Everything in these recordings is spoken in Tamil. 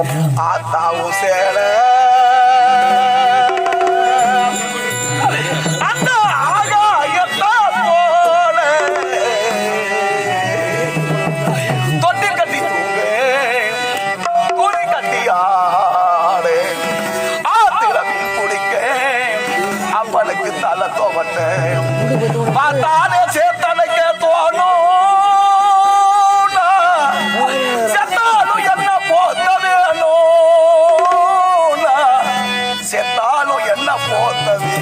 ஆத்தாவும் சேலை. அவனுக்கு தலை தோவட்டேன். பார்த்தாலே சேர்த்து என்ன போத்தவே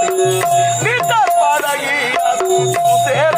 Thank you.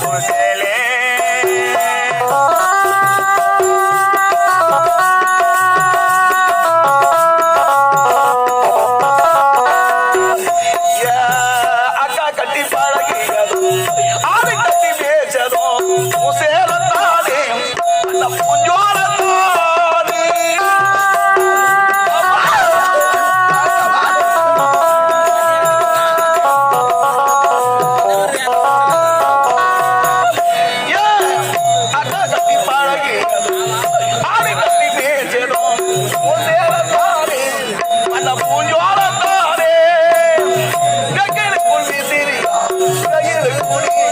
Vamos.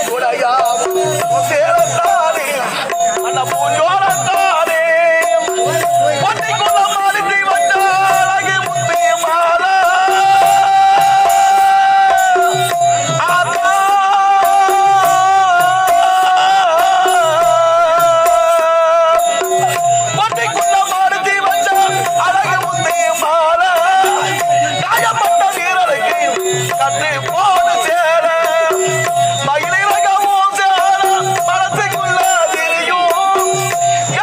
கொடையா சேரத்தானே அண்ணா பூஞ்சோ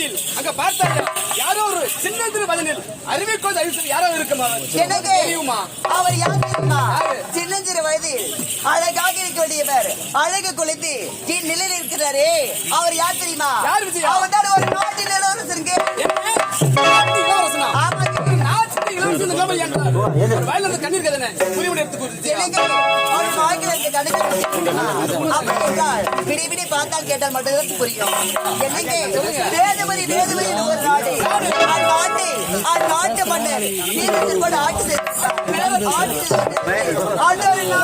நேரத்தில் அங்க பார்த்தாங்க யாரோ ஒரு சின்ன திருவதனில் அறிவிக்கோ தயவுசெய்து யாரோ இருக்குமா எனக்கு தெரியுமா? அவர் யார் தெரியுமா? சின்னஞ்சிறு வயதில் அழகாக இருக்க வேண்டியவர். அழகு குளித்து என் நிலையில் இருக்கிறாரே. அவர் யார் தெரியுமா? யார் விஜயா? அவர் தான் ஒரு நாட்டில் இளவரசருங்க விடை விடை பார்த்தால் கேட்டால் மட்டும்தான் புரியும். என்னங்க? வேதுவையில் ஒரு நாடு. அந்நாட்டை அந்நாட்டு மன்னர். வீரத்தில் கூட ஆட்சி செய்தார் ஆட்சி செய்தார் ஆண்டவரின்